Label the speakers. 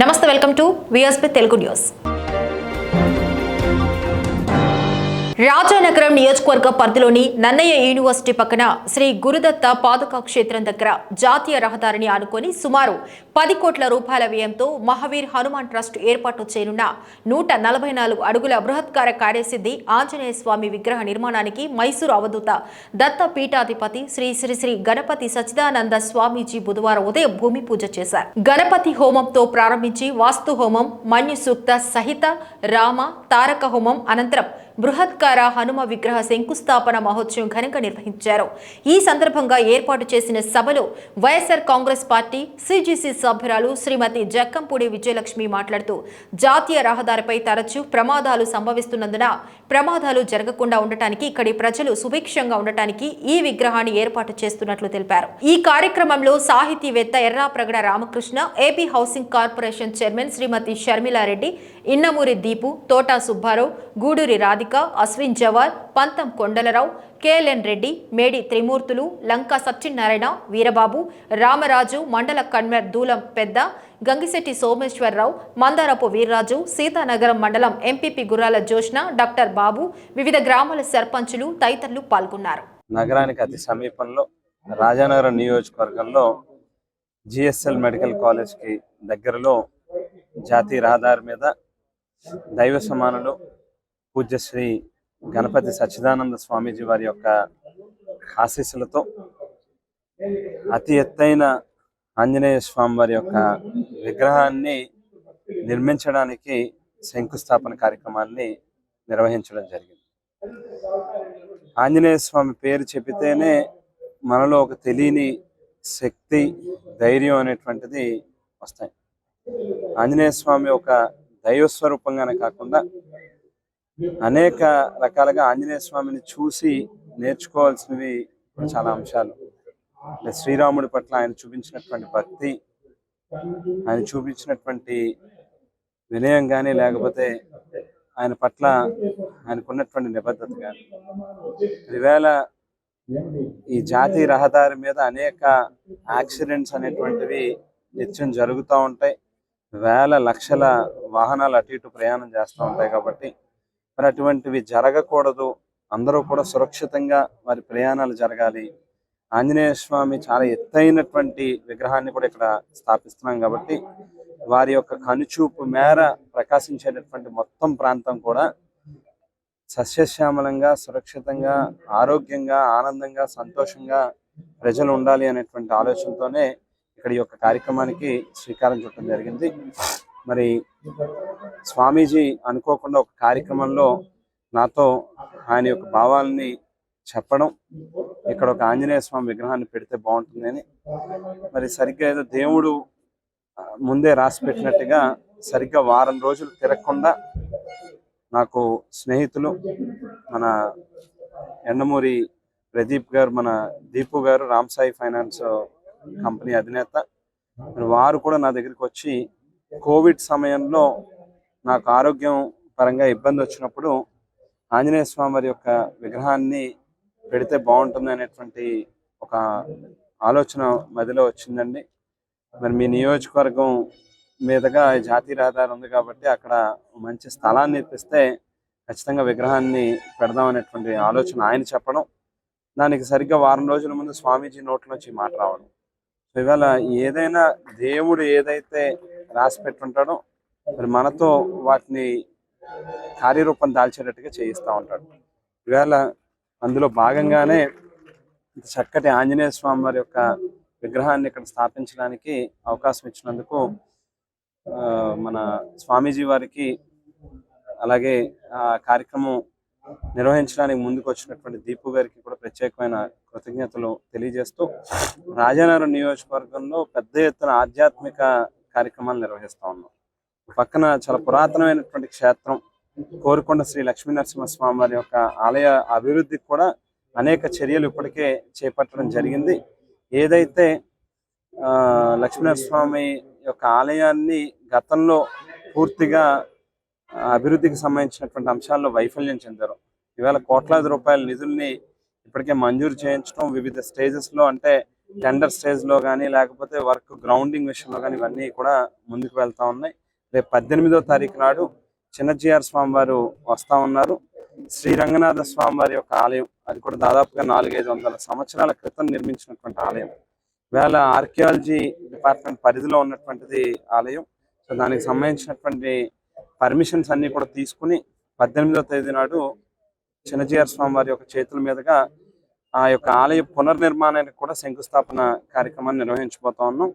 Speaker 1: నమస్తే welcome to VSP Telugu news. Rajanagaram నియోజకవర్గ పరిధిలోని నన్నయ్య యూనివర్సిటీ పక్కన శ్రీ గురుదత్త పాదుకా క్షేత్రం దగ్గర జాతీయ రహదారిని ఆనుకొని సుమారు పది కోట్ల రూపాయల వ్యయంతో మహావీర్ హనుమాన్ ట్రస్ట్ ఏర్పాటు చేయనున్న నూట నలభై నాలుగు అడుగుల బృహత్కార కార్యసిద్ధి ఆంజనేయ స్వామి విగ్రహ నిర్మాణానికి మైసూరు అవధూత దత్త పీఠాధిపతి శ్రీ శ్రీ శ్రీ గణపతి సచిదానంద స్వామీజీ బుధవారం ఉదయం భూమి పూజ చేశారు. గణపతి హోమంతో ప్రారంభించి వాస్తు హోమం మన్యు సూక్త సహిత రామ తారక హోమం అనంతరం బృహత్కార హనుమ విగ్రహ శంకుస్థాపన మహోత్సవం ఘనంగా నిర్వహించారు. ఈ సందర్భంగా ఏర్పాటు చేసిన సభలో వైఎస్ఆర్ కాంగ్రెస్ పార్టీ సిజిసి సభ్యురాలు శ్రీమతి జక్కంపూడి విజయలక్ష్మి మాట్లాడుతూ జాతీయ రహదారిపై తరచూ ప్రమాదాలు సంభవిస్తున్నందున ప్రమాదాలు జరగకుండా ఉండటానికి ఇక్కడి ప్రజలు సుభిక్షంగా ఉండటానికి ఈ విగ్రహాన్ని ఏర్పాటు చేస్తున్నట్లు తెలిపారు. ఈ కార్యక్రమంలో సాహితీవేత్త Errapragada Ramakrishna AP housing corporation chairman Srimathi Sharmila Reddy Innamuri Deepu Thota Subba Rao Guduri Radhika Ashwin Jawar Pantham Kondalarao KLN Reddy మేడి త్రిమూర్తులు లంకా సత్యనారాయణ వీరబాబు రామరాజు మండల కన్వర్ దూలం పెద్ద గంగిశెట్టి సోమేశ్వరరావు మందారపు వీర్రాజు సీతానగరం మండలం ఎంపీపీ గుర్రాల జోష్న డాక్టర్ బాబు వివిధ గ్రామాల సర్పంచులు తదితరులు పాల్గొన్నారు.
Speaker 2: నగరానికి అతి సమీపంలో రాజానగరం నియోజకవర్గంలో జిఎస్ఎల్ మెడికల్ కాలేజ్కి దగ్గరలో జాతీయ రహదారి మీద దైవ సమానులు పూజ్యశ్రీ గణపతి సచ్చిదానంద స్వామీజీ వారి యొక్క ఆశీస్సులతో అతి ఎత్తైన ఆంజనేయ స్వామి వారి యొక్క విగ్రహాన్ని నిర్మించడానికి శంకుస్థాపన కార్యక్రమాన్ని నిర్వహించడం జరిగింది. ఆంజనేయ స్వామి పేరు చెబితేనే మనలో ఒక తెలియని శక్తి ధైర్యం అనేటువంటిది వస్తాయి. ఆంజనేయ స్వామి ఒక దైవ స్వరూపంగానే కాకుండా అనేక రకాలుగా ఆంజనేయ స్వామిని చూసి నేర్చుకోవాల్సినవి చాలా అంశాలు. శ్రీరాముడి పట్ల ఆయన చూపించినటువంటి భక్తి ఆయన చూపించినటువంటి వినయం కానీ లేకపోతే ఆయన పట్ల ఆయనకున్నటువంటి నిబద్ధత కానీ ఈవేళ ఈ జాతీయ రహదారి మీద అనేక యాక్సిడెంట్స్ అనేటువంటివి నిత్యం జరుగుతూ ఉంటాయి వేల లక్షల వాహనాలు అటు ఇటు ప్రయాణం చేస్తూ ఉంటాయి కాబట్టి మరి అటువంటివి జరగకూడదు. అందరూ కూడా సురక్షితంగా వారి ప్రయాణాలు జరగాలి. ఆంజనేయ స్వామి చాలా ఎత్తైనటువంటి విగ్రహాన్ని కూడా ఇక్కడ స్థాపిస్తున్నాం కాబట్టి వారి యొక్క కనుచూపు మేర ప్రకాశించేటటువంటి మొత్తం ప్రాంతం కూడా సస్యశ్యామలంగా సురక్షితంగా ఆరోగ్యంగా ఆనందంగా సంతోషంగా ప్రజలు ఉండాలి అనేటువంటి ఆలోచనతోనే ఇక్కడ ఈ యొక్క కార్యక్రమానికి శ్రీకారం చుట్టడం జరిగింది. మరి స్వామీజీ అనుకోకుండా ఒక కార్యక్రమంలో నాతో ఆయన యొక్క భావాలని చెప్పడం ఇక్కడ ఒక ఆంజనేయ స్వామి విగ్రహాన్ని పెడితే బాగుంటుందని. మరి సరిగ్గా ఏదో దేవుడు ముందే రాసి పెట్టినట్టుగా సరిగ్గా వారం రోజులు తిరగకుండా నాకు స్నేహితులు మన ఎండమూరి ప్రదీప్ గారు మన దీపు గారు రామ్ సాయి ఫైనాన్స్ కంపెనీ అధినేత వారు కూడా నా దగ్గరికి వచ్చి కోవిడ్ సమయంలో నాకు ఆరోగ్యం పరంగా ఇబ్బంది వచ్చినప్పుడు ఆంజనేయ స్వామి వారి యొక్క విగ్రహాన్ని పెడితే బాగుంటుంది అనేటువంటి ఒక ఆలోచన మదిలో వచ్చిందండి. మరి మీ నియోజకవర్గం మీదుగా జాతీయ రహదారి ఉంది కాబట్టి అక్కడ మంచి స్థలాన్ని ఇప్పిస్తే ఖచ్చితంగా విగ్రహాన్ని పెడదాం అనేటువంటి ఆలోచన ఆయన చెప్పడం. దానికి సరిగ్గా వారం రోజుల ముందు స్వామీజీ నోట్లోంచి ఈ మాట రావడం. సో ఇవాళ ఏదైనా దేవుడు ఏదైతే రాసి పెట్టుంటాడు. మరి మనతో వాటిని కార్యరూపం దాల్చేటట్టుగా చేయిస్తూ ఉంటాడు. ఇవాళ అందులో భాగంగానే చక్కటి ఆంజనేయ స్వామి వారి యొక్క విగ్రహాన్ని ఇక్కడ స్థాపించడానికి అవకాశం ఇచ్చినందుకు ఆ, మన స్వామీజీ వారికి అలాగే ఆ కార్యక్రమం నిర్వహించడానికి ముందుకు వచ్చినటువంటి దీపు గారికి కూడా ప్రత్యేకమైన కృతజ్ఞతలు తెలియజేస్తూ రాజానగరం నియోజకవర్గంలో పెద్ద ఎత్తున ఆధ్యాత్మిక కార్యక్రమాలు నిర్వహిస్తూ ఉన్నాం. పక్కన చాలా పురాతనమైనటువంటి క్షేత్రం కోరుకొండ శ్రీ లక్ష్మీ నరసింహస్వామి వారి యొక్క ఆలయ అభివృద్ధికి కూడా అనేక చర్యలు ఇప్పటికే చేపట్టడం జరిగింది. ఏదైతే ఆ, లక్ష్మీనరస్వామి యొక్క ఆలయాన్ని గతంలో పూర్తిగా అభివృద్ధికి సంబంధించినటువంటి అంశాల్లో వైఫల్యం చెందారు. ఇవాళ కోట్లాది రూపాయల నిధుల్ని ఇప్పటికే మంజూరు చేయించడం వివిధ స్టేజెస్లో అంటే టెండర్ స్టేజ్లో కానీ లేకపోతే వర్క్ గ్రౌండింగ్ విషయంలో కానీ ఇవన్నీ కూడా ముందుకు వెళ్తా ఉన్నాయి. రేపు పద్దెనిమిదో తారీఖు నాడు చిన్నజీఆర్ స్వామి వారు వస్తా ఉన్నారు. శ్రీ రంగనాథ స్వామి వారి యొక్క ఆలయం అది కూడా దాదాపుగా నాలుగైదు వందల సంవత్సరాల క్రితం నిర్మించినటువంటి ఆలయం. వేళ ఆర్కియాలజీ డిపార్ట్మెంట్ పరిధిలో ఉన్నటువంటిది ఆలయం. సో దానికి సంబంధించినటువంటి పర్మిషన్స్ అన్ని కూడా తీసుకుని పద్దెనిమిదో తేదీ నాడు చిన్నజీఆర్ స్వామి వారి యొక్క చేతుల మీదుగా ఆ యొక్క ఆలయ పునర్నిర్మాణానికి కూడా శంకుస్థాపన కార్యక్రమాన్ని నిర్వహించబోతా ఉన్నాం.